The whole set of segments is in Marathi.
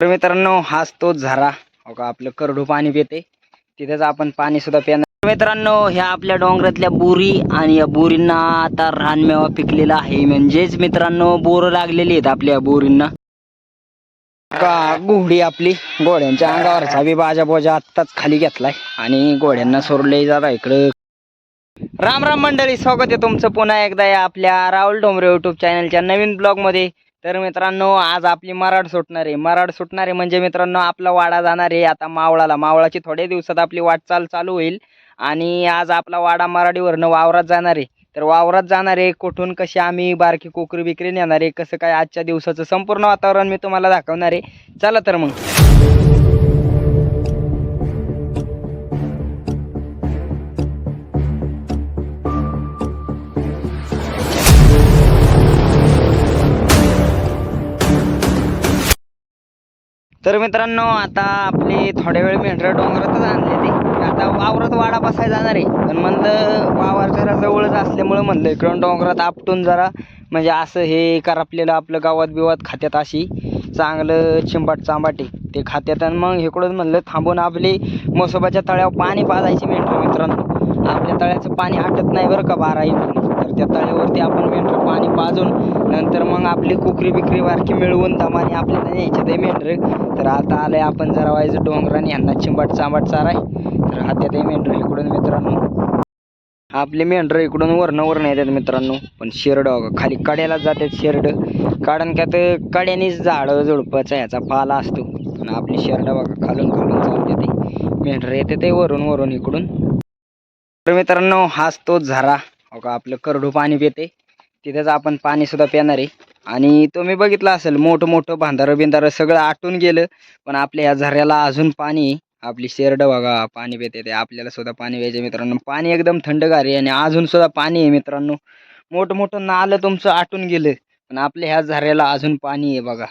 तर मित्रांनो हाच तोच झरा. हो का आपलं करडू पाणी पिते. तिथेच आपण पाणी सुद्धा पिणार. मित्रांनो ह्या आपल्या डोंगरातल्या बोरी आणि या बोरींना आता रानमेवा पिकलेला आहे. म्हणजेच मित्रांनो बोर लागलेली आहेत आपल्या बोरींना. का घोडी आपली. घोड्यांच्या अंगावरचा बी बाजा बोजा आत्ताच खाली घेतलाय. आणि घोड्यांना सोडले जरा इकडं. राम राम मंडळी स्वागत आहे तुमचं पुन्हा एकदा या आपल्या राहुल डोंबरे युट्यूब चॅनलच्या नवीन ब्लॉगमध्ये तर मित्रांनो आज आपली मराड सुटणार आहे मराड सुटणार आहे म्हणजे मित्रांनो आपला वाडा जाणार आहे आता मावळाला. मावळाची थोड्या दिवसात आपली वाटचाल चालू होईल आणि आज आपला वाडा मराठीवरनं वावरात जाणार आहे. तर वावरात जाणार आहे कुठून कशी आम्ही बारकी कोकरी बिकरी नेणार आहे कसं काय आजच्या दिवसाचं संपूर्ण वातावरण मी तुम्हाला दाखवणार आहे. चला तर मग. तर मित्रांनो आता आपली थोड्या वेळ मेंढरा डोंगरातच आणले ते. आता वावरात वाडा बसायला जाणार आहे. पण म्हणलं वावर जरा जवळच असल्यामुळं म्हणलं इकडून डोंगरात आपटून जरा म्हणजे असं हे करपलेलं आपलं गावात बिवात खात्यात अशी चांगलं चिंबाट चांबाटे ते खात्यात आणि मग इकडून म्हणलं थांबून आपली मोसोबाच्या तळ्यावर पाणी पाजायची मेंढरं मित्रांनो. आपल्या तळ्याचं पाणी आटत नाही बरं का बारा म्हणून तर त्या तळ्यावरती आपण मेंढरं पाणी पाजून नंतर मग आपली कुकरी बिकरी बारकी मिळवून दमाने आपल्याला न्यायचे ते मेंढरं. तर आता आलंय आपण जरा व्हायचं डोंगराने यांना चिंबाट चांबाट चाराय. तर हात्यात आहे मेंढरं इकडून मित्रांनो. आपले मेंढरं इकडून वरणं वरणं येतात मित्रांनो. पण शेरड खाली कड्याला जातात शेरड. कारण का तर कड्यानेच झाडं झुडपाचा ह्याचा पाला असतो. पण आपली शेरड बघा खालून खालून चालते ते मेंढरं येते ते वरून वरून इकडून. तर मित्रांनो हाच तो झरा. हो का आपलं करडू पाणी पिते तिथेच आपण पाणीसुद्धा पिणार आहे. आणि तुम्ही बघितलं असेल मोठं मोठं भांडारं बिंधारं सगळं आटून गेलं. पण आपल्या ह्या झऱ्याला अजून पाणी आहे. आपली शेरडं बघा पाणी पिते ते. आपल्याला सुद्धा पाणी प्यायचे मित्रांनो. पाणी एकदम थंडगार आहे आणि अजून सुद्धा पाणी आहे मित्रांनो. मोठं मोठं नालं तुमचं आटून गेलं. पण आपल्या ह्या झऱ्याला अजून पाणी आहे बघा.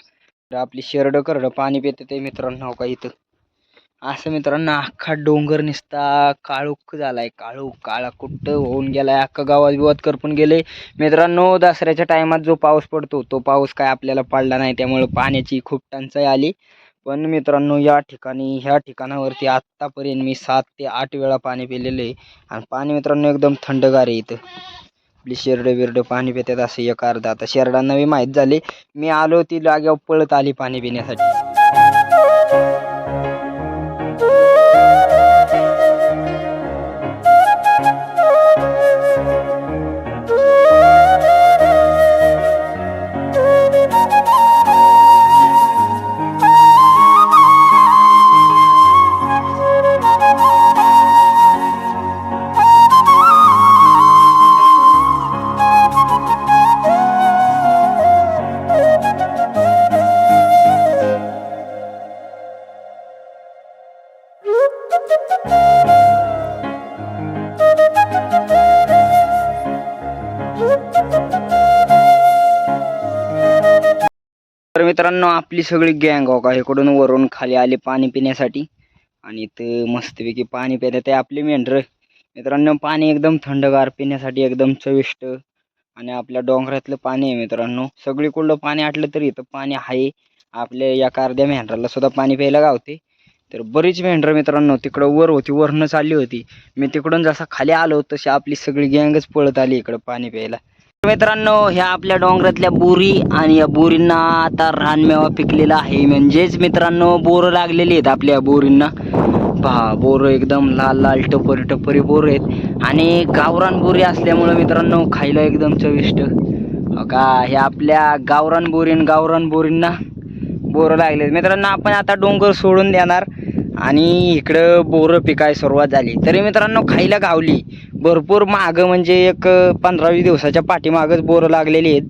तर आपली शेरडं करडं पाणी पिते ते मित्रांनो हो का इथं. असं मित्रांनो अख्खा डोंगर निसता काळोख झालाय काळोख काळा कुट्ट होऊन गेलाय अख्खा गावात बिवात करपून गेले मित्रांनो दसऱ्याच्या टायमात जो पाऊस पडतो तो पाऊस काय आपल्याला पडला नाही त्यामुळं पाण्याची खूप टंचाई आली. पण मित्रांनो या ठिकाणी ह्या ठिकाणावरती आत्तापर्यंत मी सात ते आठ वेळा पाणी पिलेलं आहे. आणि पाणी मित्रांनो एकदम थंडगार आहे इथं. आपली शेरडं बिरडं पाणी पितात असं एक अर्धा. आता शेरडांना बी माहीत झाले मी आलो ती जाग्यावर पळत आली पाणी पिण्यासाठी. तर मित्रांनो आपली सगळी गँग हो का इकडून वरून खाली आले पाणी पिण्यासाठी. आणि इथं मस्तपैकी पाणी पितात ते आपली मेंढरं. मित्रांनो पाणी एकदम थंडगार पिण्यासाठी एकदम चविष्ट आणि आपल्या डोंगरातलं पाणी आहे मित्रांनो. सगळीकडलं पाणी आटलं तरी इथं पाणी आहे. आपल्या या अर्ध्या मेंढराला सुद्धा पाणी प्यायला गावते. तर बरीच मेंढरं मित्रांनो तिकडं वर होती वरनं चालली होती. मी तिकडून जसा खाली आलो तशी आपली सगळी गँगच पळत आली इकडं पाणी प्यायला. मित्रांनो ह्या आपल्या डोंगरातल्या बोरी आणि या बोरींना आता रानमेवा पिकलेला आहे. म्हणजेच मित्रांनो बोर लागलेली आहेत आपल्या बोरींना. पहा बोर एकदम लाल लाल टपरी टपरी बोर आहेत. आणि गावरान बोरी असल्यामुळं मित्रांनो खायला एकदम चविष्ट. का हे आपल्या गावरान बोरीन गावरान बोरींना बोरं लागले मित्रांनो आपण आता डोंगर सोडून देणार. आणि इकडं बोरं पिकाय सुरुवात झाली. तरी मित्रांनो खायला गावली. भरपूर मागं म्हणजे एक पंधरावीस दिवसाच्या पाठीमागंच बोरं लागलेली आहेत.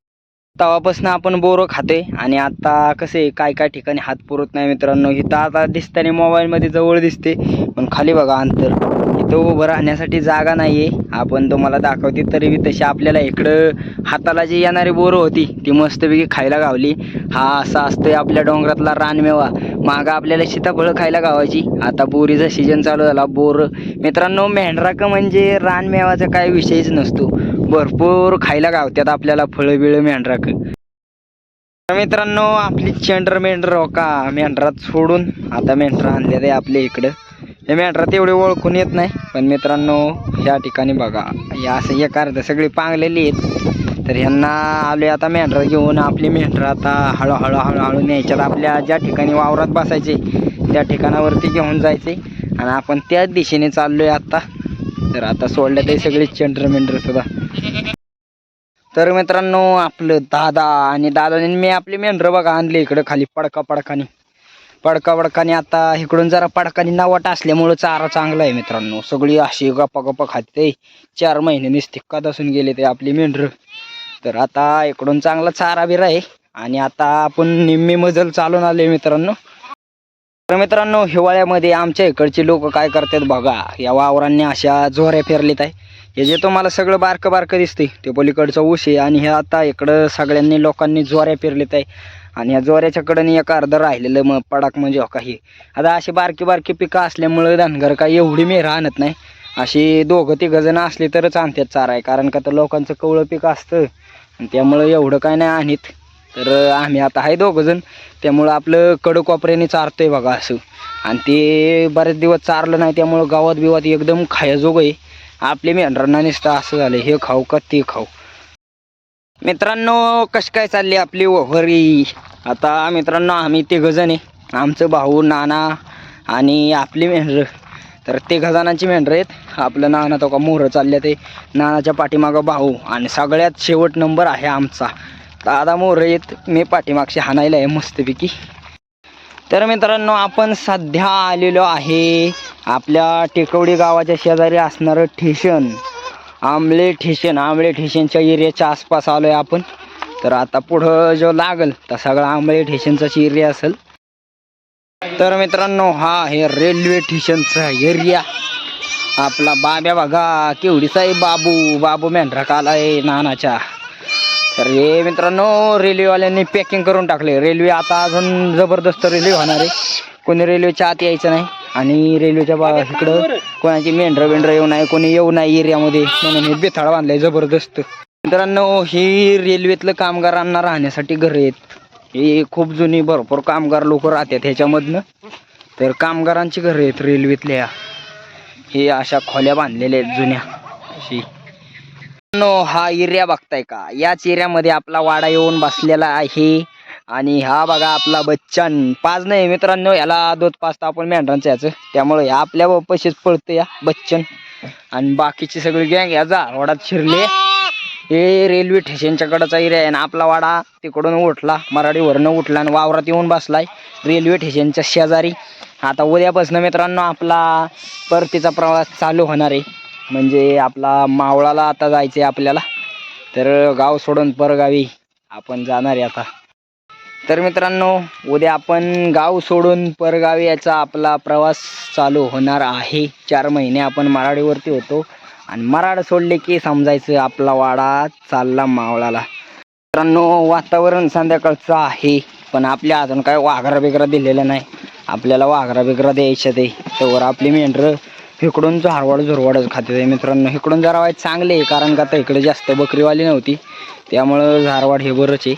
तेव्हापासून आपण बोरं खाते आणि आता कसे काय काय ठिकाणी हात पुरत नाही मित्रांनो. इथं आता दिसताना मोबाईलमध्ये जवळ दिसते पण खाली बघा अंतर. इथं उभं राहण्यासाठी जागा नाही आहे आपण तुम्हाला दाखवते तरी बी तशी आपल्याला इकडं हाताला जी येणारी बोरं होती ती मस्तपैकी खायला गावली. हा असा असतोय आपल्या डोंगरातला रानमेवा. मागं आपल्याला सीताफळं खायला गावायची. आता बोरीचा सीजन चालू झाला. बोर मित्रांनो मेंढराक म्हणजे रानमेवाचा काय विषयच नसतो. भरपूर खायला गावत्यात आपल्याला फळं बिळं मेंढराक. तर मित्रांनो आपली चेंडर मेंढर हो का? मेंढरात सोडून आता मेंढरा आणले आहे आपल्या इकडं. हे मेंढरात तेवढे ओळखून येत नाही. पण मित्रांनो ह्या ठिकाणी बघा. या असं एक अर्ध सगळी पांगलेली आहेत. तर ह्यांना आले आता मेंढरं घेऊन. आपली मेंढरं आता हळूहळू हळूहळू न्यायच्यात आपल्या ज्या ठिकाणी वावरात बसायचे त्या ठिकाणावरती घेऊन जायचे. आणि आपण त्याच दिशेने चाललोय आता. तर आता सोडलं ते सगळे चेंडर मेंढर सुद्धा. तर मित्रांनो आपलं दादा आणि दादाने मी आपली मेंढरं बघा आणली. इकडं खाली पडका पडकाने. पडका पडकानी आता इकडून जरा पडकानी नावाट असल्यामुळं चारा चांगला आहे मित्रांनो. सगळी अशी गप्पा गप्पा खाते चार महिने निस्तिक्कात असून गेले ते आपली मेंढर. तर आता इकडून चांगला चारा बिरा आहे आणि आता आपण निम्मी मजल चालून आले मित्रांनो. तर मित्रांनो हिवाळ्यामध्ये आमच्या इकडचे लोक काय करतात बघा. या वावरांनी अशा जोऱ्या फेरलीत आहे. हे जे तुम्हाला सगळं बारकं बारकं दिसते ते पलीकडचं ऊस आहे. आणि हे आता इकडं सगळ्यांनी लोकांनी जोऱ्या पेरलेत आहे. आणि या जोऱ्याच्याकडनं एक अर्धं राहिलेलं मग पडाक म्हणजे हो काही. आता अशी बारकी बारकी पिकं असल्यामुळं धनगर काय एवढी मेहर आणत नाही. अशी दोघं तिघं जण असली तरच आणतात चारा आहे. कारण का तर लोकांचं कवळं पीक असतं. आणि त्यामुळं एवढं काय नाही आणत. तर आम्ही आता आहे दोघं जण. त्यामुळं आपलं कडक वापऱ्याने आहे बघा असं. आणि ते बरेच दिवस चारलं नाही त्यामुळं गावात बिवात एकदम खायाजोग आहे. आपले मेंढरांना निसतं असं झालं हे खाऊ का ते खाऊ. मित्रांनो कशी काय चालली आपली ओव्हरी आता मित्रांनो आम्ही तिघजण आहे आमचं भाऊ नाना आणि आपली मेंढरं. तर तिघजणांची मेंढरं आहेत. आपलं नाना तो का मोहरं चालले ते नानाच्या पाठीमागं भाऊ आणि सगळ्यात शेवट नंबर आहे आमचा. दादा मोहरं येत मी पाठीमागशी हाणायला आहे मस्तपैकी. तर मित्रांनो आपण सध्या आलेलो आहे आपल्या टेकवडी गावाच्या शेजारी असणारं ठेशन. आंबले ठेशन आंबळे ठेशनच्या एरियाच्या आसपास आलो आहे आपण. तर आता पुढं जो लागल तर सगळा आंबळे ठेशनचाच एरिया असेल. तर मित्रांनो हा आहे रेल्वे स्टेशनचा एरिया आपला बाब्या बघा केवढीचा आहे बाबू. बाबू मेंढरा काला आहे नानाच्या. तर हे मित्रांनो रेल्वेवाल्यांनी पॅकिंग करून टाकले रेल्वे आता अजून जबरदस्त रेल्वे होणार आहे. कोणी रेल्वेच्या आत यायचं नाही. आणि रेल्वेच्या बा इकडं कोणाची मेंढरं बेंढरं येऊ नाही कोणी येऊ नाही एरियामध्ये म्हणून हे बेथाळ बांधलंय जबरदस्त. मित्रांनो ही रेल्वेतलं कामगारांना राहण्यासाठी घर आहेत. हे खूप जुनी भरपूर कामगार लोक राहतात ह्याच्यामधनं. तर कामगारांची घरं आहेत रेल्वेतल्या. हे अशा खोल्या बांधलेल्या आहेत जुन्या. अशी. नो हा एरिया बघताय का? याच एरियामध्ये आपला वाडा येऊन बसलेला आहे. आणि हा बघा आपला बच्चन. पाच नाही मित्रांनो याला दो पाच तर आपण मेंढरांचं याचं. त्यामुळे ह्या आपल्या पैसेच पळतं या बच्चन. आणि बाकीची सगळी गँग या वडात शिरले. हे रेल्वे स्टेशनच्या कडचा एरिया आहे ना आपला वाडा तिकडून उठला. मराठीवरनं उठला आणि वावरात येऊन बसलाय रेल्वे स्टेशनच्या शेजारी. आता उद्यापासून मित्रांनो आपला परतीचा प्रवास चालू होणार आहे. म्हणजे आपला मावळाला आता जायचं आहे आपल्याला. तर गाव सोडून परगावी आपण जाणार आहे आता. तर मित्रांनो उद्या आपण गाव सोडून परगावी याचा आपला प्रवास चालू होणार आहे. चार महिने आपण मराठीवरती होतो. आणि मराड सोडले की समजायचं आपला वाडा चालला मावळाला. मित्रांनो वातावरण संध्याकाळचं आहे पण आपल्या अजून काय वाघरा बिगरा दिलेला नाही. आपल्याला वाघरा बिगरा द्यायच्या ते. त्यावर आपली मेंढरं इकडून झारवाड झुरवाडच खाते आहे मित्रांनो. इकडून जरा वाईट चांगले आहे कारण का आता इकडे जास्त बकरीवाली नव्हती. त्यामुळं झारवाड हे बरंच आहे.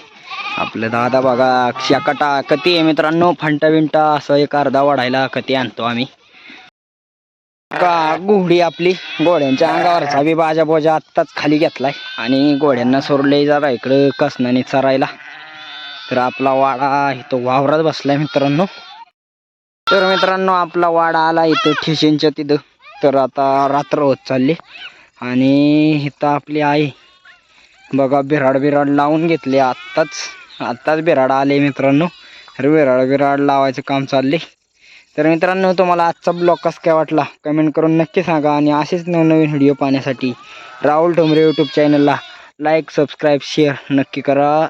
आपलं दादा बघा शाकाटा कती आहे मित्रांनो? फंटा बिंटा असं एक अर्धा वाढायला कती आणतो आम्ही. का घोडी आपली घोड्यांच्या अंगावरचा बी बाजा बोजा आत्ताच खाली घेतलाय. आणि घोड्यांना सोडले जरा इकडं कसनाने चरायला. तर आपला वाडा इथं वावरात बसलाय मित्रांनो. तर मित्रांनो आपला वाडा आला इथं ठेशींच्या तिथं. तर आता रात्र होत चालली. आणि इथं आपली आई बघा बिराड बिराड लावून घेतली आत्ताच. आत्ताच बिराड आले मित्रांनो. तर बिराड बिराड लावायचं काम चालले तर मित्रांनो तुम्हाला आजचा ब्लॉग कसा काय वाटला? कमेंट करून नक्की सांगा आणि असेच नवनवीन व्हिडिओ पाहण्यासाठी राहुल ठोंबरे यूट्यूब चॅनलला लाईक सबस्क्राईब शेअर नक्की करा.